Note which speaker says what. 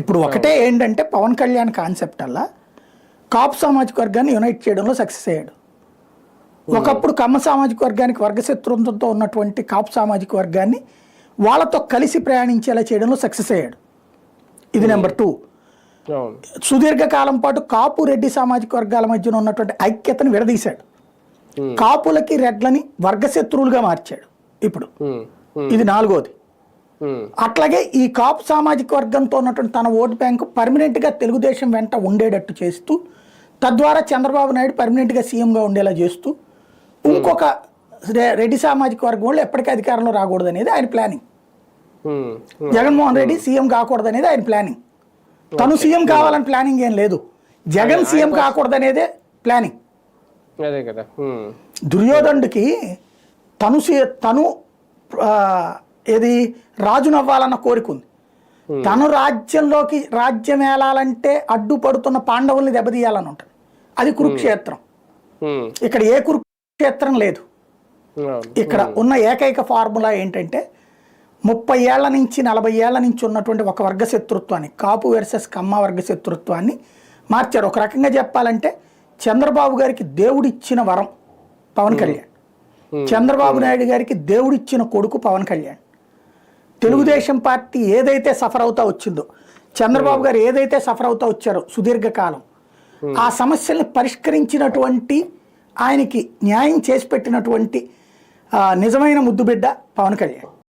Speaker 1: ఇప్పుడు ఒకటే ఏంటంటే పవన్ కళ్యాణ్ కాన్సెప్ట్ అలా. కాపు సామాజిక వర్గాన్ని యునైట్ చేయడంలో సక్సెస్ అయ్యాడు. ఒకప్పుడు కమ్మ సామాజిక వర్గానికి వర్గశత్రుత్వంతో ఉన్నటువంటి కాపు సామాజిక వర్గాన్ని వాళ్ళతో కలిసి ప్రయాణించేలా చేయడంలో సక్సెస్ అయ్యాడు. ఇది నెంబర్ టూ సుదీర్ఘకాలం పాటు కాపు రెడ్డి సామాజిక వర్గాల మధ్యన ఉన్నటువంటి ఐక్యతను విడదీశాడు. కాపులకి రెడ్లని వర్గశత్రువులుగా మార్చాడు ఇప్పుడు. ఇది నాలుగోది. అట్లాగే ఈ కాపు సామాజిక వర్గంతో ఉన్నటువంటి తన ఓటు బ్యాంకు పర్మనెంట్గా తెలుగుదేశం వెంట ఉండేటట్టు చేస్తూ తద్వారా చంద్రబాబు నాయుడు పర్మనెంట్గా సీఎంగా ఉండేలా చేస్తూ ఇంకొక రెడ్డి సామాజిక వర్గం వాళ్ళు ఎప్పటికీ అధికారంలో రాకూడదు అనేది ఆయన ప్లానింగ్. జగన్మోహన్ రెడ్డి సీఎం కాకూడదు అనేది ఆయన ప్లానింగ్. తను సీఎం కావాలని ప్లానింగ్ ఏం లేదు. జగన్ సీఎం కాకూడదు అనేదే ప్లానింగ్.
Speaker 2: అదే కదా. ఉమ్,
Speaker 1: దుర్యోధనుడికి తను తను ఏది? రాజునవ్వాలన్న కోరిక ఉంది. తను రాజ్యంలోకి రాజ్యం ఏలాలంటే అడ్డుపడుతున్న పాండవుల్ని దెబ్బతీయాలని ఉంటుంది. అది కురుక్షేత్రం. ఇక్కడ ఏ కురుక్షేత్రం లేదు. ఇక్కడ ఉన్న ఏకైక ఫార్ములా ఏంటంటే ముప్పై ఏళ్ళ నుంచి నలభై ఏళ్ళ నుంచి ఉన్నటువంటి ఒక వర్గ శత్రుత్వాన్ని కాపు వర్సెస్ కమ్మ వర్గ శత్రుత్వాన్ని మార్చారు. ఒక రకంగా చెప్పాలంటే చంద్రబాబు గారికి దేవుడిచ్చిన వరం పవన్ కళ్యాణ్. చంద్రబాబు నాయుడు గారికి దేవుడిచ్చిన కొడుకు పవన్ కళ్యాణ్. తెలుగుదేశం పార్టీ ఏదైతే సఫర్ అవుతా వచ్చిందో చంద్రబాబు గారు ఏదైతే సఫర్ అవుతా వచ్చారో సుదీర్ఘకాలం ఆ సమస్యల్ని పరిష్కరించినటువంటి ఆయనకి న్యాయం చేసి పెట్టినటువంటి నిజమైన ముద్దుబిడ్డ పవన్ కళ్యాణ్.